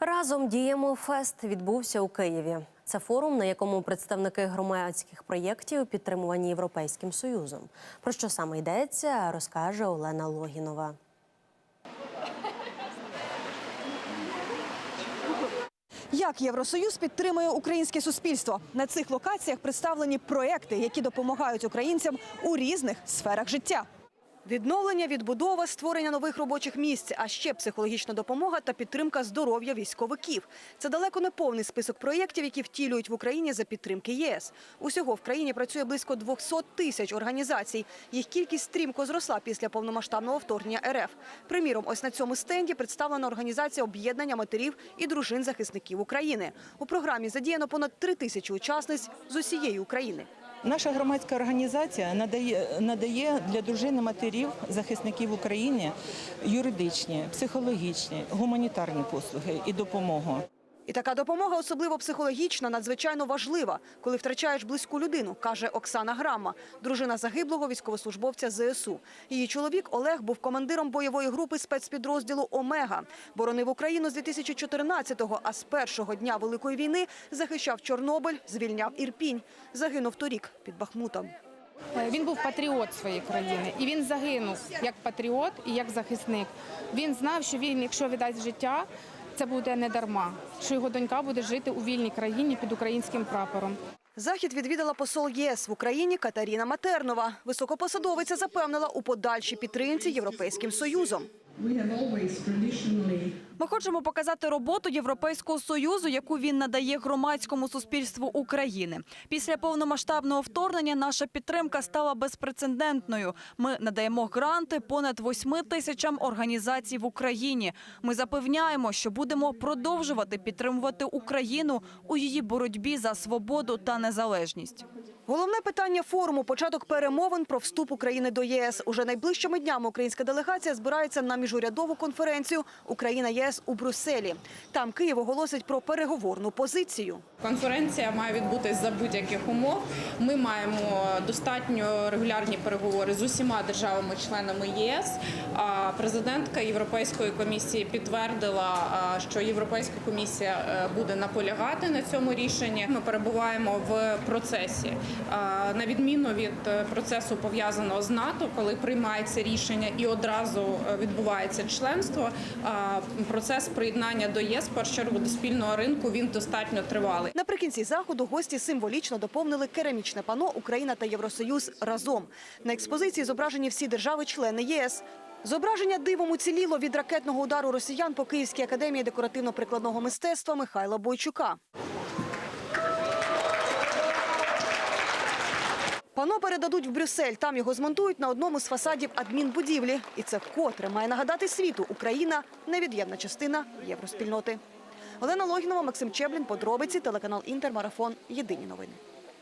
Разом діємо фест відбувся у Києві. Це форум, на якому представники громадських проєктів підтримувані Європейським Союзом. Про що саме йдеться, розкаже Олена Логінова. Як Євросоюз підтримує українське суспільство? На цих локаціях представлені проекти, які допомагають українцям у різних сферах життя. Відновлення, відбудова, створення нових робочих місць, а ще психологічна допомога та підтримка здоров'я військовиків. Це далеко не повний список проєктів, які втілюють в Україні за підтримки ЄС. Усього в країні працює близько 200 тисяч організацій. Їх кількість стрімко зросла після повномасштабного вторгнення РФ. Приміром, ось на цьому стенді представлена організація об'єднання матерів і дружин захисників України. У програмі задіяно понад три тисячі учасниць з усієї України. Наша громадська організація надає, надає для дружини матерів захисників України юридичні, психологічні, гуманітарні послуги і допомогу. І така допомога, особливо психологічна, надзвичайно важлива, коли втрачаєш близьку людину, каже Оксана Грама, дружина загиблого військовослужбовця ЗСУ. Її чоловік Олег був командиром бойової групи спецпідрозділу Омега. Боронив Україну з 2014-го, а з першого дня Великої війни захищав Чорнобиль, звільняв Ірпінь. Загинув торік під Бахмутом. Е, Він був патріот своєї країни, і він загинув як патріот і як захисник. Він знав, що він, якщо віддасть життя, це буде не дарма, що його донька буде жити у вільній країні під українським прапором. Захід відвідала посол ЄС в Україні Катаріна Матернова. Високопосадовиця запевнила у подальшій підтримці Європейським Союзом. Ми хочемо показати роботу Європейського союзу, яку він надає громадському суспільству України. Після повномасштабного вторгнення наша підтримка стала безпрецедентною. Ми надаємо гранти понад восьми тисячам організацій в Україні. Ми запевняємо, що будемо продовжувати підтримувати Україну у її боротьбі за свободу та незалежність. Головне питання форуму початок перемовин про вступ України до ЄС. Уже найближчими днями українська делегація збирається на міжурядову конференцію Україна ЄС у Брюсселі. Там Київ оголосить про переговорну позицію. Конференція має відбутись за будь-яких умов. Ми маємо достатньо регулярні переговори з усіма державами-членами ЄС. Президентка Європейської комісії підтвердила, що Європейська комісія е, буде наполягати на цьому рішенні. Ми перебуваємо в процесі, на відміну від е, процесу пов'язаного з НАТО, коли приймається рішення і одразу е, відбувається членство. Процес приєднання до ЄС в першу чергу до спільного ринку він достатньо тривалий. Наприкінці заходу гості символічно доповнили керамічне пано Україна та Євросоюз разом. На експозиції зображені всі держави-члени ЄС. Зображення дивом уціліло від ракетного удару росіян по Київській академії декоративно-прикладного мистецтва Михайла Бойчука. Пано передадуть в Брюссель. Там його змонтують на одному з фасадів адмінбудівлі. І це вкотре має нагадати світу. Україна – невід'ємна частина євроспільноти. Олена Логінова, Максим Чеблін, подробиці, телеканал Інтермарафон. Єдині новини.